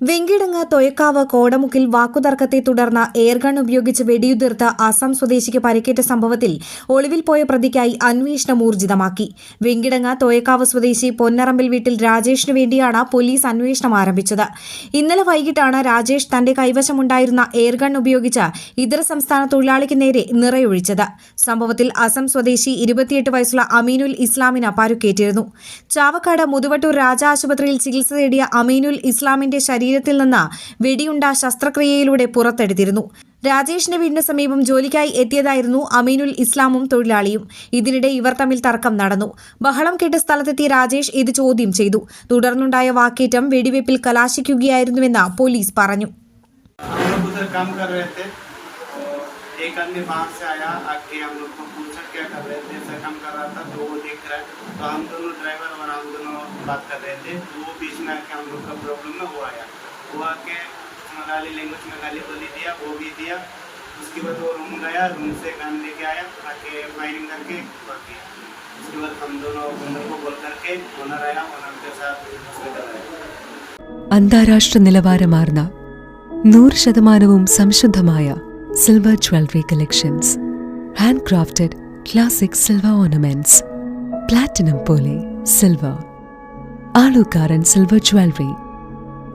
Venkitangu Thoyakkavu കോടമുക്കിൽ വാക്കുതർക്കത്തെ തുടർന്ന് airgun ഉപയോഗിച്ച് വെടിയുതിർത്ത അസം സ്വദേശിക്ക് പരിക്കേറ്റ സംഭവത്തിൽ ഒളിവിൽ പോയ പ്രതിക്കായി അന്വേഷണം ഊർജിതമാക്കി. വെങ്കിടങ്ങ് തൊയക്കാവ് സ്വദേശി പൊന്നറമ്പിൽ വീട്ടിൽ രാജേഷിനു വേണ്ടിയാണ് പോലീസ് അന്വേഷണം ആരംഭിച്ചത്. ഇന്നലെ വൈകിട്ടാണ് രാജേഷ് തന്റെ കൈവശമുണ്ടായിരുന്ന എയർഗൺ ഉപയോഗിച്ച് ഇതര സംസ്ഥാന തൊഴിലാളിക്ക് നേരെ നിറയൊഴിച്ചത്. സംഭവത്തിൽ അസം സ്വദേശി ഇരുപത്തിയെട്ട് വയസ്സുള്ള അമീനുൽ ഇസ്ലാമിന് പരുക്കേറ്റിരുന്നു. ചാവക്കാട് മുതുവട്ടൂർ രാജ ആശുപത്രിയിൽ ചികിത്സ തേടിയ അമീനുൽ ഇസ്ലാമിന്റെ ശരീരത്തിൽ നിന്ന് വെടിയുണ്ട ശസ്ത്രക്രിയയിലൂടെ പുറത്തെടുത്തിരുന്നു രാജേഷിന്റെ വീടിന് സമീപം ജോലിക്കായി എത്തിയതായിരുന്നു അമീനുൽ ഇസ്ലാമും തൊഴിലാളിയും ഇതിനിടെ ഇവർ തമ്മിൽ തർക്കം നടന്നു ബഹളം കേട്ട് സ്ഥലത്തെത്തിയ രാജേഷ് ഇത് ചോദ്യം ചെയ്തു തുടർന്നുണ്ടായ വാക്കേറ്റം വെടിവയ്പിൽ കലാശിക്കുകയായിരുന്നുവെന്ന് പോലീസ് പറഞ്ഞു हम लोग उधर काम कर रहे थे तो एक आदमी बाहर से आया आके हम लोग को पूछा क्या कर रहे थे ऐसा काम कर रहा था तो वो देख रहा है तो हम दोनों ड्राइवर और हम दोनों बात कर रहे थे तो वो बीच में आके हम लोग का प्रॉब्लम में वो आया वो आके मलाली लैंग्वेज में गाली बोली दिया वो भी दिया उसके बाद वो रूम गया रूम से गन लेके आया आके फायरिंग करके मार दिया उसके बाद हम दोनों ओनर को कॉल करके ओनर आया ओनर के साथ हॉस्पिटल आया അന്താരാഷ്ട്ര നിലവാരമാർന്ന നൂറ് ശതമാനവും സംശുദ്ധമായ silver jewellery collections hand crafted classic silver ornaments platinum പോലെ സിൽവർ ആളൂക്കാരൻ സിൽവർ ജ്വല്ലറി